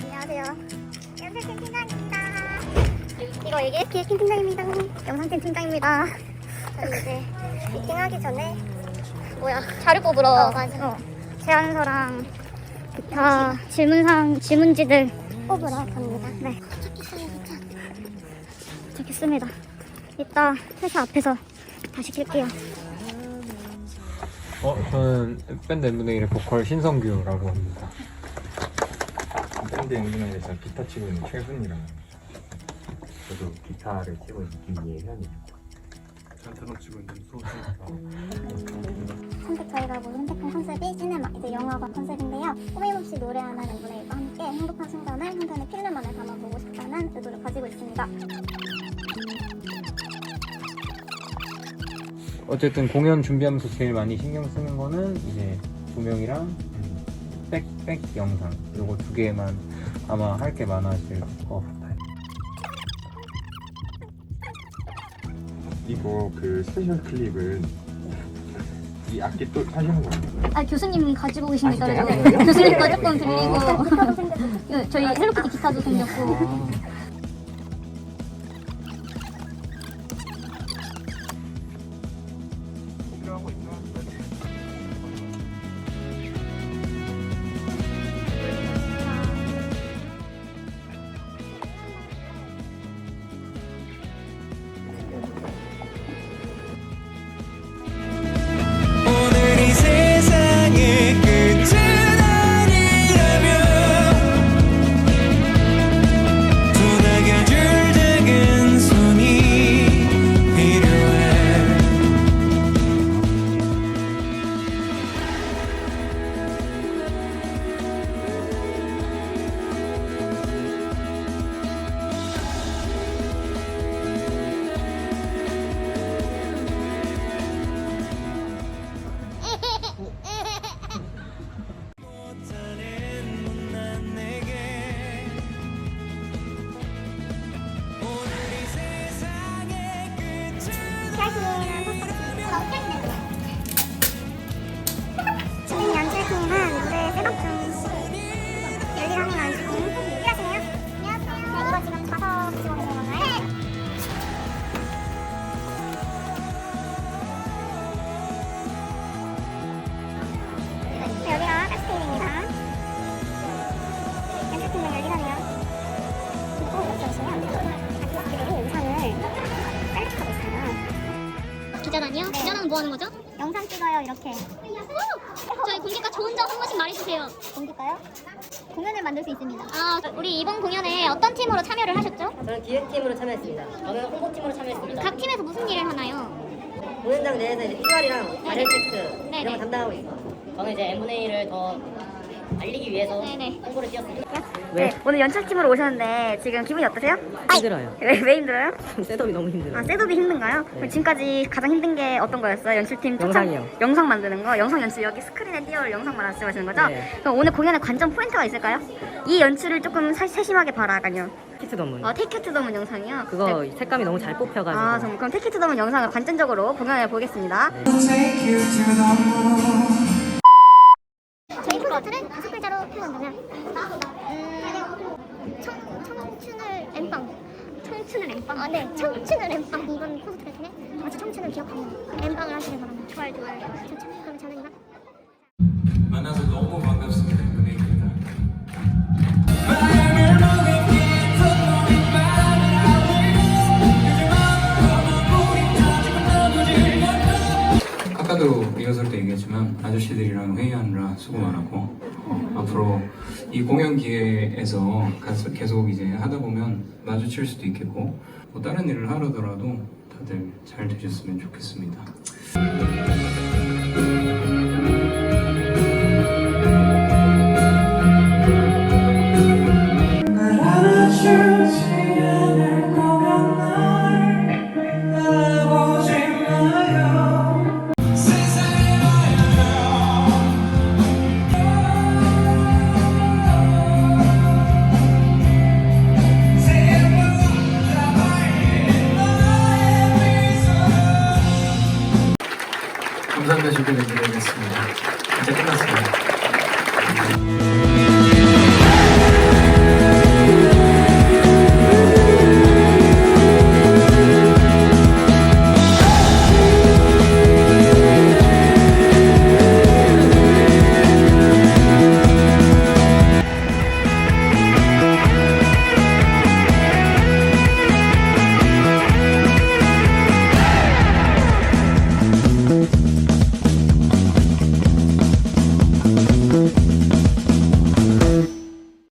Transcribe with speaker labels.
Speaker 1: 안녕하세요. 연세 팀장입니다. 이거 이게 기획팀 팀장입니다. 영상팀 팀장입니다. 저희 이제 미팅하기 전에 뭐야 자료 뽑으러 어, 맞아. 어, 제안서랑 기타 질문상 질문지들 뽑으러 갑니다. 네. 도착했습니다. 이따 회사 앞에서 다시 킬게요.
Speaker 2: 어, 저는 밴드 엠브네일의 보컬 신성규라고 합니다.
Speaker 3: 밴드 앵그나에서 기타 치고 있는 최순이라는 저도 기타를 치고 있는
Speaker 4: 전 드럼 치고 있는 소주
Speaker 1: 선택 저희가 뭐 선택한 컨셉이 시네마 이제 영화가 컨셉인데요. 꾸밈없이 노래하는 엠브레이와 함께 행복한 순간을 한 편의 필름만에 담아보고 싶다는 의도를 가지고 있습니다.
Speaker 2: 어쨌든 공연 준비하면서 제일 많이 신경 쓰는 거는 이제 조명이랑 음, 백, 백 영상 요거 두 개만 아마 할 게 많아질 것 같아요.
Speaker 3: 이거 그 스페셜 클립은 이 악기 또 하시는 거예요?
Speaker 1: 아 교수님 가지고.
Speaker 3: 아, 진짜요?
Speaker 1: 그래서 교수님 거 조금 들리고 예, 저희 헬로키티 기타도 생겼고
Speaker 5: 오늘이
Speaker 6: 뭐 하는 거죠?
Speaker 1: 영상 찍어요, 이렇게.
Speaker 6: 저희 공개가 좋은 점 한 번씩 말해주세요.
Speaker 1: 공개가요? 공연을 만들 수 있습니다.
Speaker 6: 아, 우리 이번 공연에 어떤 팀으로 참여를 하셨죠?
Speaker 7: 저는 기획팀으로 참여했습니다. 저는 홍보팀으로 참여했습니다.
Speaker 6: 각 팀에서 무슨 일을 하나요?
Speaker 7: 공연장 내에서 이제 PR이랑 발열 체크
Speaker 6: 네네.
Speaker 7: 이런 거 담당하고 있어요. 저는 이제 M&A를 더 알리기 위해서
Speaker 6: 네네.
Speaker 7: 홍보를 뛰었습니다.
Speaker 1: 네, 오늘 연출팀으로 오셨는데 지금 기분이 어떠세요?
Speaker 7: 힘들어요.
Speaker 1: 왜, 왜 힘들어요?
Speaker 7: 셋업이 너무 힘들어요.
Speaker 1: 아, 셋업이 힘든가요? 그럼 지금까지 가장 힘든 게 어떤 거였어요? 연출팀 초창-
Speaker 7: 영상이요.
Speaker 1: 영상 만드는 거? 영상 연출 여기 스크린에 띄울 영상만 말씀하시는 거죠?
Speaker 7: 네.
Speaker 1: 그럼 오늘 공연의 관전 포인트가 있을까요? 이 연출을 조금 사- 세심하게 봐라가요.
Speaker 7: 키트 덤문.
Speaker 1: 어, 테이크 더문 영상이요?
Speaker 7: 그거
Speaker 1: 네.
Speaker 7: 색감이 너무 잘 뽑혀가지고.
Speaker 1: 아, 정말 그럼 테이크 더문 영상을 관전적으로 공연해 보겠습니다.
Speaker 5: Take you to the moon
Speaker 1: 저희 프로젝트를 다섯 글자로 표현한다면 음, 청, 청춘을 엠빵. 청춘을 엠빵. 아, 네. 청춘을 엠빵. 이번 콘서트 중에 아주 청춘을 기억하는 엠빵을 하시길 바랍니다 좋아요 좋아요. 좋죠. 그럼 저는 이만.
Speaker 4: 만나서 너무 반갑습니다. 아까도 리허설 때 얘기했지만 아저씨들이랑 회의하느라 수고 많았고 어, 앞으로 이 공연 기회에서 계속 이제 하다 보면 마주칠 수도 있겠고 뭐 다른 일을 하려더라도 다들 잘 되셨으면 좋겠습니다.